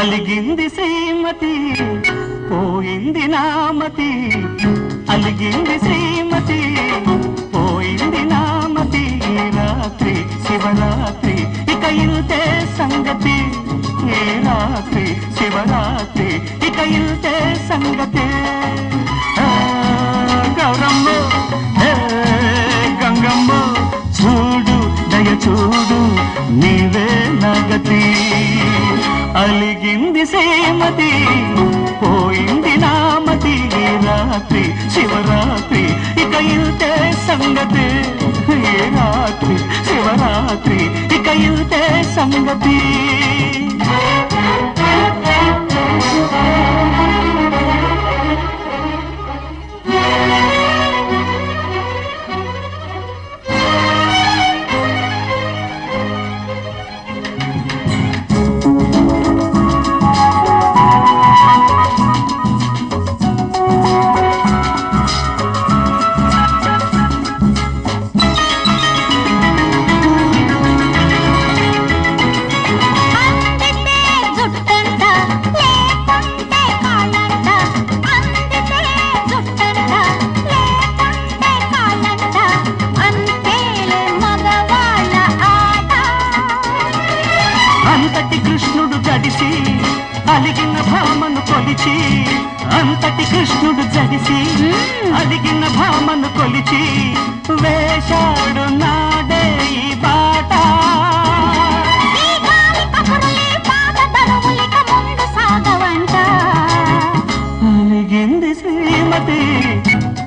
అలిగింది శ్రీమతి పోయింది నామతి. అలిగింది శ్రీమతి పోయింది నామతి. రాత్రి శివరాత్రి ఇక ఇంతే సంగతి. ఏ రాత్రి శివరాత్రి ఇక ఇంతే సంగతి. గౌరమ్మ గంగమ్మ చూడు దయ చూడు నీవే నగతి అలిగింది సేమతి పోయింది నామతి రాత్రి శివరాత్రి ఇక ఇంతే సంగతి ఏ రాత్రి శివరాత్రి ఇక ఇంతే సంగతి. అంతటి కృష్ణుడు జడిసి అలిగిన భామను కొలిచి అంతటి కృష్ణుడు జడిసి అలిగిన భామను కొలిచి వేశాడు నాడే ఈ బాట అలిగింది శ్రీమతి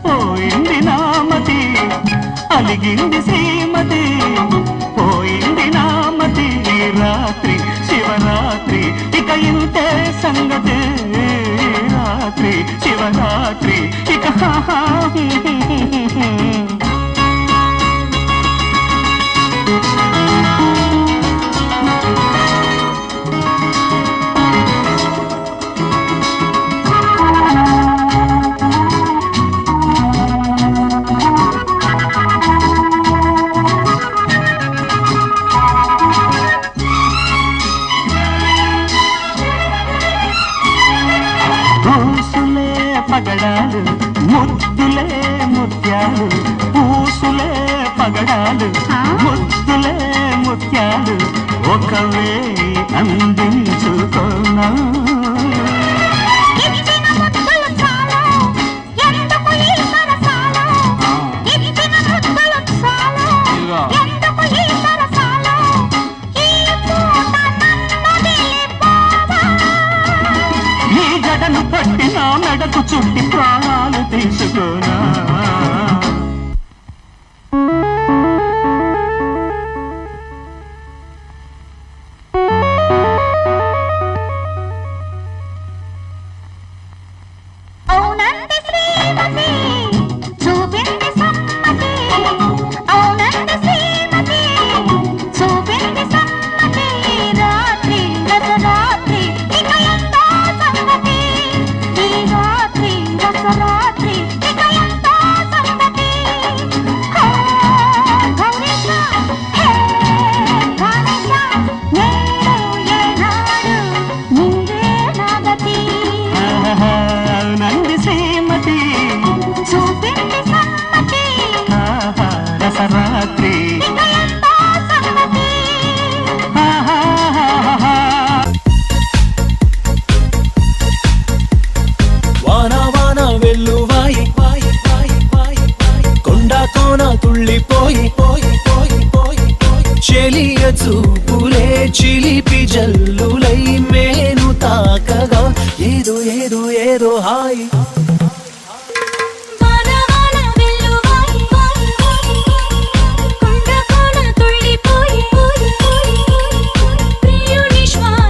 పోయింది నామతి. అలిగింది శ్రీమతి పోయింది నామతి. రాత్రి శివరాత్రి ఇక ఇంతే సంగతే. పగడాలు ముద్దులే ముత్యాలు పూసులే పగడాలు ముద్దులే ముత్యాలు ఒకవే అందించుకోనా పట్టినా జడను పట్టిన మెడకు చుట్టి ప్రాణాలు తీసుకోనా